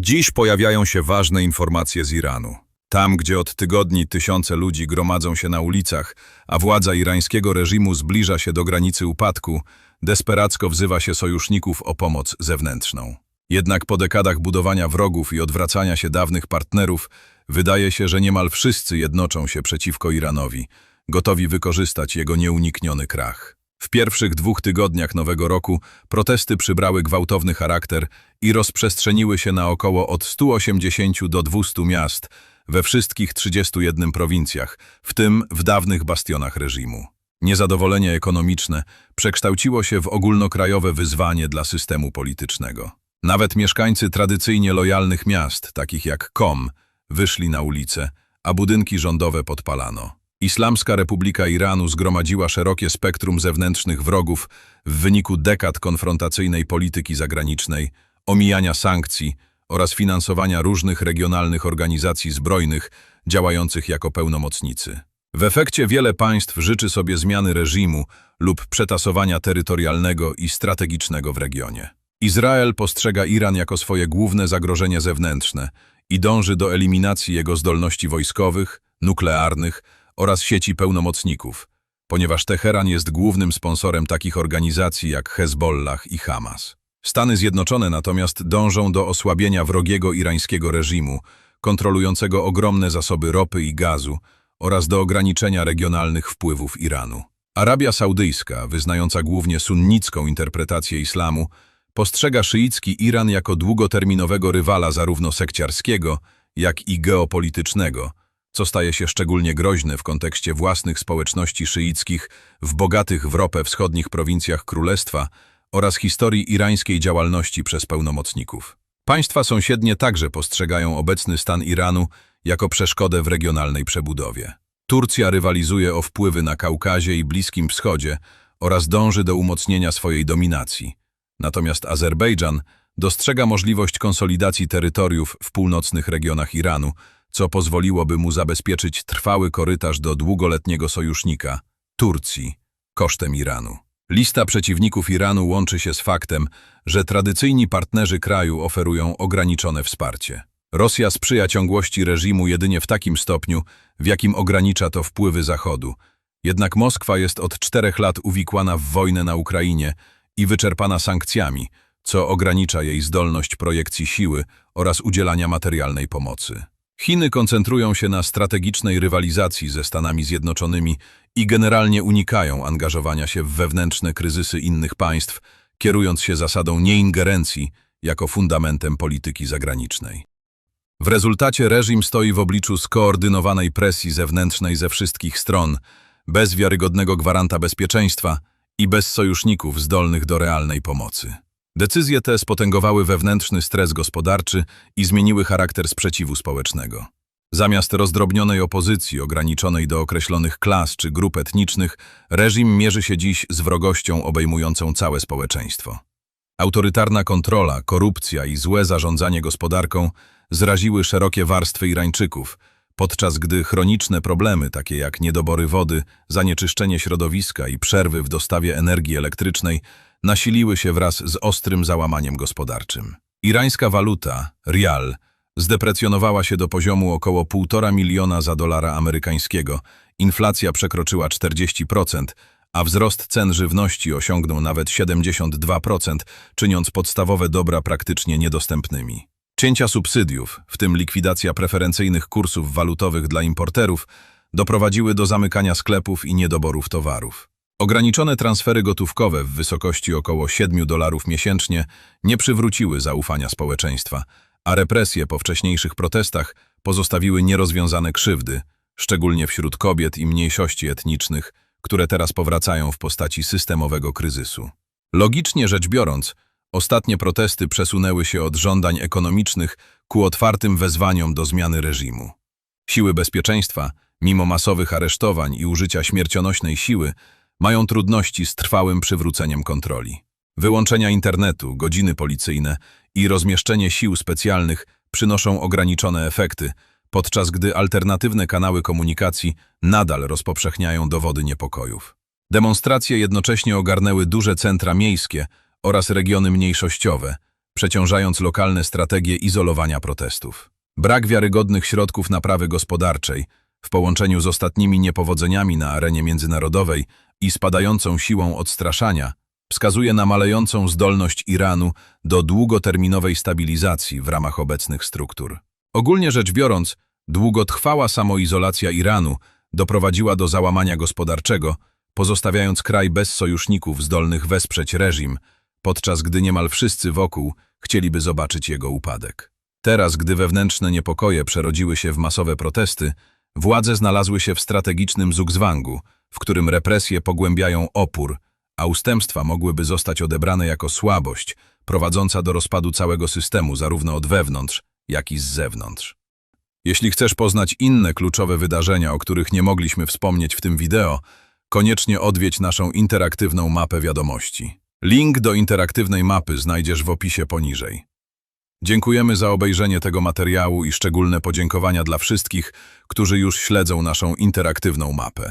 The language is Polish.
Dziś pojawiają się ważne informacje z Iranu. Tam, gdzie od tygodni tysiące ludzi gromadzą się na ulicach, a władza irańskiego reżimu zbliża się do granicy upadku, desperacko wzywa się sojuszników o pomoc zewnętrzną. Jednak po dekadach budowania wrogów i odwracania się dawnych partnerów, wydaje się, że niemal wszyscy jednoczą się przeciwko Iranowi, gotowi wykorzystać jego nieunikniony krach. W pierwszych dwóch tygodniach nowego roku protesty przybrały gwałtowny charakter i rozprzestrzeniły się na około od 180 do 200 miast we wszystkich 31 prowincjach, w tym w dawnych bastionach reżimu. Niezadowolenie ekonomiczne przekształciło się w ogólnokrajowe wyzwanie dla systemu politycznego. Nawet mieszkańcy tradycyjnie lojalnych miast, takich jak Kom, wyszli na ulice, a budynki rządowe podpalano. Islamska Republika Iranu zgromadziła szerokie spektrum zewnętrznych wrogów w wyniku dekad konfrontacyjnej polityki zagranicznej, omijania sankcji oraz finansowania różnych regionalnych organizacji zbrojnych działających jako pełnomocnicy. W efekcie wiele państw życzy sobie zmiany reżimu lub przetasowania terytorialnego i strategicznego w regionie. Izrael postrzega Iran jako swoje główne zagrożenie zewnętrzne i dąży do eliminacji jego zdolności wojskowych, nuklearnych oraz sieci pełnomocników, ponieważ Teheran jest głównym sponsorem takich organizacji jak Hezbollah i Hamas. Stany Zjednoczone natomiast dążą do osłabienia wrogiego irańskiego reżimu, kontrolującego ogromne zasoby ropy i gazu oraz do ograniczenia regionalnych wpływów Iranu. Arabia Saudyjska, wyznająca głównie sunnicką interpretację islamu, postrzega szyicki Iran jako długoterminowego rywala zarówno sekciarskiego, jak i geopolitycznego, co staje się szczególnie groźne w kontekście własnych społeczności szyickich w bogatych w ropę wschodnich prowincjach królestwa oraz historii irańskiej działalności przez pełnomocników. Państwa sąsiednie także postrzegają obecny stan Iranu jako przeszkodę w regionalnej przebudowie. Turcja rywalizuje o wpływy na Kaukazie i Bliskim Wschodzie oraz dąży do umocnienia swojej dominacji. Natomiast Azerbejdżan dostrzega możliwość konsolidacji terytoriów w północnych regionach Iranu, co pozwoliłoby mu zabezpieczyć trwały korytarz do długoletniego sojusznika Turcji kosztem Iranu. Lista przeciwników Iranu łączy się z faktem, że tradycyjni partnerzy kraju oferują ograniczone wsparcie. Rosja sprzyja ciągłości reżimu jedynie w takim stopniu, w jakim ogranicza to wpływy Zachodu. Jednak Moskwa jest od czterech lat uwikłana w wojnę na Ukrainie i wyczerpana sankcjami, co ogranicza jej zdolność projekcji siły oraz udzielania materialnej pomocy. Chiny koncentrują się na strategicznej rywalizacji ze Stanami Zjednoczonymi i generalnie unikają angażowania się w wewnętrzne kryzysy innych państw, kierując się zasadą nieingerencji jako fundamentem polityki zagranicznej. W rezultacie reżim stoi w obliczu skoordynowanej presji zewnętrznej ze wszystkich stron, bez wiarygodnego gwaranta bezpieczeństwa i bez sojuszników zdolnych do realnej pomocy. Decyzje te spotęgowały wewnętrzny stres gospodarczy i zmieniły charakter sprzeciwu społecznego. Zamiast rozdrobnionej opozycji ograniczonej do określonych klas czy grup etnicznych, reżim mierzy się dziś z wrogością obejmującą całe społeczeństwo. Autorytarna kontrola, korupcja i złe zarządzanie gospodarką zraziły szerokie warstwy Irańczyków, podczas gdy chroniczne problemy takie jak niedobory wody, zanieczyszczenie środowiska i przerwy w dostawie energii elektrycznej nasiliły się wraz z ostrym załamaniem gospodarczym. Irańska waluta, rial, zdeprecjonowała się do poziomu około 1,5 miliona za dolara amerykańskiego, inflacja przekroczyła 40%, a wzrost cen żywności osiągnął nawet 72%, czyniąc podstawowe dobra praktycznie niedostępnymi. Cięcia subsydiów, w tym likwidacja preferencyjnych kursów walutowych dla importerów, doprowadziły do zamykania sklepów i niedoborów towarów. Ograniczone transfery gotówkowe w wysokości około 7 dolarów miesięcznie nie przywróciły zaufania społeczeństwa, a represje po wcześniejszych protestach pozostawiły nierozwiązane krzywdy, szczególnie wśród kobiet i mniejszości etnicznych, które teraz powracają w postaci systemowego kryzysu. Logicznie rzecz biorąc, ostatnie protesty przesunęły się od żądań ekonomicznych ku otwartym wezwaniom do zmiany reżimu. Siły bezpieczeństwa, mimo masowych aresztowań i użycia śmiercionośnej siły, mają trudności z trwałym przywróceniem kontroli. Wyłączenia internetu, godziny policyjne i rozmieszczenie sił specjalnych przynoszą ograniczone efekty, podczas gdy alternatywne kanały komunikacji nadal rozpowszechniają dowody niepokojów. Demonstracje jednocześnie ogarnęły duże centra miejskie oraz regiony mniejszościowe, przeciążając lokalne strategie izolowania protestów. Brak wiarygodnych środków naprawy gospodarczej, w połączeniu z ostatnimi niepowodzeniami na arenie międzynarodowej i spadającą siłą odstraszania, wskazuje na malejącą zdolność Iranu do długoterminowej stabilizacji w ramach obecnych struktur. Ogólnie rzecz biorąc, długotrwała samoizolacja Iranu doprowadziła do załamania gospodarczego, pozostawiając kraj bez sojuszników zdolnych wesprzeć reżim, podczas gdy niemal wszyscy wokół chcieliby zobaczyć jego upadek. Teraz, gdy wewnętrzne niepokoje przerodziły się w masowe protesty, władze znalazły się w strategicznym zugzwangu, w którym represje pogłębiają opór, a ustępstwa mogłyby zostać odebrane jako słabość, prowadząca do rozpadu całego systemu zarówno od wewnątrz, jak i z zewnątrz. Jeśli chcesz poznać inne kluczowe wydarzenia, o których nie mogliśmy wspomnieć w tym wideo, koniecznie odwiedź naszą interaktywną mapę wiadomości. Link do interaktywnej mapy znajdziesz w opisie poniżej. Dziękujemy za obejrzenie tego materiału i szczególne podziękowania dla wszystkich, którzy już śledzą naszą interaktywną mapę.